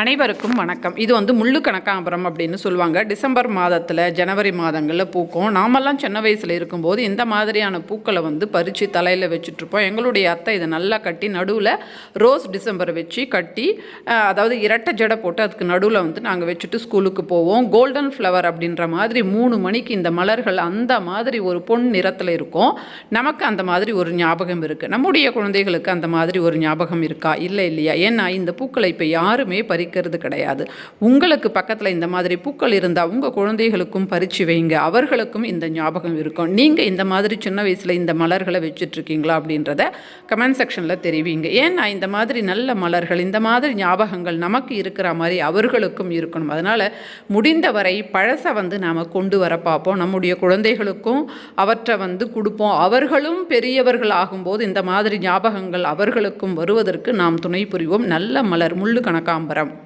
அனைவருக்கும் வணக்கம். இது வந்து முள்ளு கனகாம்பரம் அப்படின்னு சொல்லுவாங்க. டிசம்பர் மாதத்தில் ஜனவரி மாதங்களில் பூக்கும். நாமெல்லாம் சின்ன வயசில் இருக்கும்போது இந்த மாதிரியான பூக்களை வந்து பறித்து தலையில் வச்சுட்ருப்போம். எங்களுடைய அத்தை இதை நல்லா கட்டி நடுவில் ரோஸ் டிசம்பர் வச்சு கட்டி அதாவது இரட்டை ஜடை போட்டு அதுக்கு நடுவில் வந்து நாங்கள் வச்சுட்டு ஸ்கூலுக்கு போவோம். கோல்டன் ஃப்ளவர் அப்படின்ற மாதிரி மூணு மணிக்கு இந்த மலர்கள் அந்த மாதிரி ஒரு பொன் நிறத்தில் இருக்கும். நமக்கு அந்த மாதிரி ஒரு ஞாபகம் இருக்குது நம்முடைய குழந்தைகளுக்கு அந்த மாதிரி ஒரு ஞாபகம் இருக்கா? இல்லை இல்லையா? ஏன்னா இந்த பூக்களை இப்போ யாருமே பறிக்கிறது கிடையாது. உங்களுக்கு பக்கத்தில் இந்த மாதிரி பூக்கள் இருந்தால் உங்கள் குழந்தைகளுக்கும் பறித்து வைங்க. அவர்களுக்கும் இந்த ஞாபகம் இருக்கும். நீங்கள் இந்த மாதிரி சின்ன வயசில் இந்த மலர்களை வச்சுட்ருக்கீங்களா அப்படின்றத கமெண்ட் செக்ஷனில் தெரிவிங்க. ஏன்னா இந்த மாதிரி நல்ல மலர்கள் இந்த மாதிரி ஞாபகங்கள் நமக்கு இருக்கிற மாதிரி அவர்களுக்கும் இருக்கணும். அதனால் முடிந்தவரை பழசை வந்து நாம் கொண்டு வர பார்ப்போம். நம்முடைய குழந்தைகளுக்கும் அவற்றை வந்து கொடுப்போம். அவர்களும் பெரியவர்கள் ஆகும்போது இந்த மாதிரி ஞாபகங்கள் அவர்களுக்கும் வருவதற்கு நாம் துணை புரிவோம். நல்ல மலர் முள்ளு கனகாம்பரம்.